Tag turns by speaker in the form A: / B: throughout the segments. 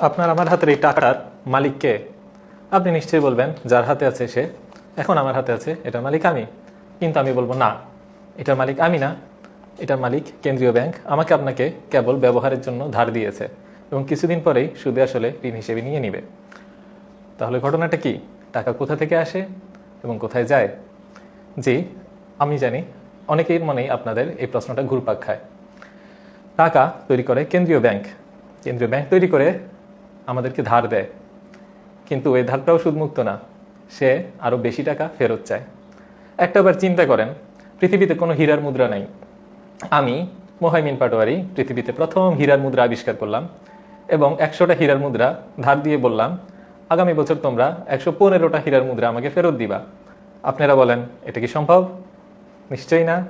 A: আপনার আমার হাতের এই টাকার মালিককে আপনি নিশ্চয়ই বলবেন, যার হাতে আছে সে, এখন আমার হাতে আছে, এটার মালিক আমি। কিন্তু আমি বলব, না, এটার মালিক আমি না। এটার মালিক কেন্দ্রীয় ব্যাংক আমাকে আপনাকে কেবল ব্যবহারের জন্য ধার দিয়েছে এবং কিছুদিন পরেই সুদে আসলে ঋণ হিসেবে নিয়ে নিবে। তাহলে ঘটনাটা কি? টাকা কোথা থেকে আসে এবং কোথায় যায়? জি, আমি জানি। অনেকের মনেই আপনাদের এই প্রশ্নটা ঘুরপাক খায়। টাকা তৈরি করে কেন্দ্রীয় ব্যাংক। কেন্দ্রীয় ব্যাংক তৈরি করে আমাদেরকে ধার দেয়। কিন্তু এই ধারটাও সুদমুক্ত না। সে আরও বেশি টাকা ফেরত চায়। একটাবার চিন্তা করেন, পৃথিবীতে কোনো হীরার মুদ্রা নাই। আমি, মোহাইমিন পাটোয়ারি, পৃথিবীতে প্রথম হীরার মুদ্রা আবিষ্কার করলাম এবং একশোটা হীরার মুদ্রা ধার দিয়ে বললাম, আগামী বছর তোমরা একশো পনেরোটা হীরার মুদ্রা আমাকে ফেরত দিবা। আপনারা বলেন, এটা কি সম্ভব? নিশ্চয়ই না।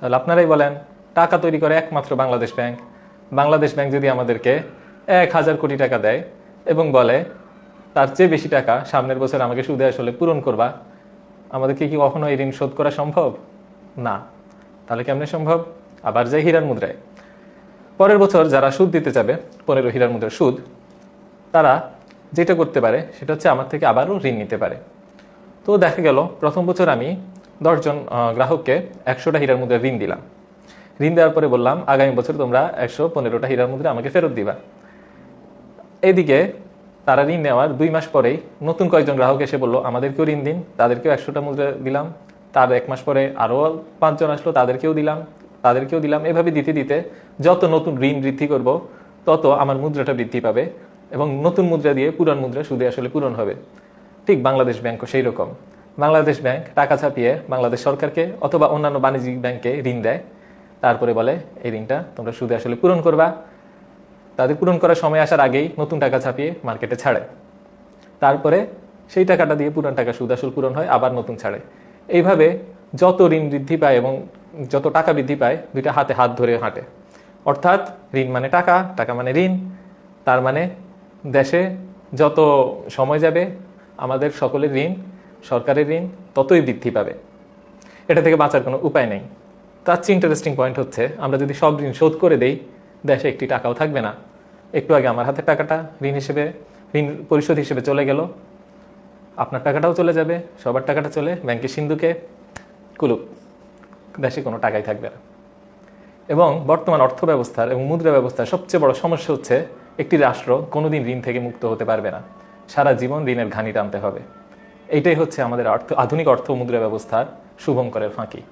A: তাহলে আপনারাই বলেন, টাকা তৈরি করে একমাত্র বাংলাদেশ ব্যাংক। বাংলাদেশ ব্যাংক যদি আমাদেরকে এক হাজার কোটি টাকা দেয় এবং বলে, তার চেয়ে বেশি টাকা সামনের বছর আমাকে সুদে আসলে পূরণ করবা। আমাদেরকে কি কখনো এই ঋণ শোধ করা সম্ভব? না। তাহলে কেমনে সম্ভব? আবার যাই হীরার মুদ্রায়। পরের বছর যারা সুদ দিতে যাবে, পনেরো হীরার মুদ্রার সুদ, তারা যেটা করতে পারে সেটা হচ্ছে আমার থেকে আবারও ঋণ নিতে পারে। তো দেখা গেল, প্রথম বছর আমি দশজন গ্রাহককে একশোটা হীরার মুদ্রা ঋণ দিলাম। ঋণ দেওয়ার পরে বললাম, আগামী বছর তোমরা একশো পনেরোটা হীরার মুদ্রা আমাকে ফেরত দিবা। এদিকে তারা ঋণ নেওয়ার দুই মাস পরেই নতুন কয়েকজন গ্রাহক এসে বলল, আমাদেরকেও ঋণ দিন, তাদেরকেও একশোটা মুদ্রা দিলাম। তার এক মাস পরে আরও পাঁচজন আসলো, তাদেরকেও দিলাম তাদেরকেও দিলাম। এভাবে দিতে দিতে যত নতুন ঋণ বৃদ্ধি করব, তত আমার মুদ্রাটা বৃদ্ধি পাবে এবং নতুন মুদ্রা দিয়ে পুরান মুদ্রা সুদে আসলে পূরণ হবে। ঠিক বাংলাদেশ ব্যাংকও সেই রকম। বাংলাদেশ ব্যাংক টাকা ছাপিয়ে বাংলাদেশ সরকারকে অথবা অন্যান্য বাণিজ্যিক ব্যাংকে ঋণ দেয়। তারপরে বলে, এই ঋণটা তোমরা সুদে আসলে পূরণ করবা। তাদের পূরণ করার সময় আসার আগেই নতুন টাকা ছাপিয়ে মার্কেটে ছাড়ে। তারপরে সেই টাকাটা দিয়ে পুরান টাকা সুদ আসল পূরণ হয়, আবার নতুন ছাড়ে। এইভাবে যত ঋণ বৃদ্ধি পায় এবং যত টাকা বৃদ্ধি পায়, দুইটা হাতে হাত ধরে হাঁটে। অর্থাৎ ঋণ মানে টাকা টাকা মানে ঋণ। তার মানে দেশে যত সময় যাবে, আমাদের সকলের ঋণ, সরকারের ঋণ, ততই বৃদ্ধি পাবে। এটা থেকে বাঁচার কোনো উপায় নেই। তার চেয়ে ইন্টারেস্টিং পয়েন্ট হচ্ছে, আমরা যদি সব ঋণ শোধ করে দেই, দেশে একটি টাকাও থাকবে না। একটু আগে আমার হাতে টাকাটা ঋণ হিসেবে, ঋণ পরিশোধ হিসেবে চলে গেল। আপনার টাকাটাও চলে যাবে, সবার টাকাটা চলে, ব্যাংকের সিন্ধুকে, কুলুপ। দেশে কোনো টাকাই থাকবে না। এবং বর্তমান অর্থ ব্যবস্থার এবং মুদ্রা ব্যবস্থার সবচেয়ে বড় সমস্যা হচ্ছে, একটি রাষ্ট্র কোনোদিন ঋণ থেকে মুক্ত হতে পারবে না। সারা জীবন ঋণের ঘানি টানতে হবে। এইটাই হচ্ছে আমাদের অর্থ, আধুনিক অর্থ মুদ্রা ব্যবস্থার শুভঙ্করের ফাঁকি।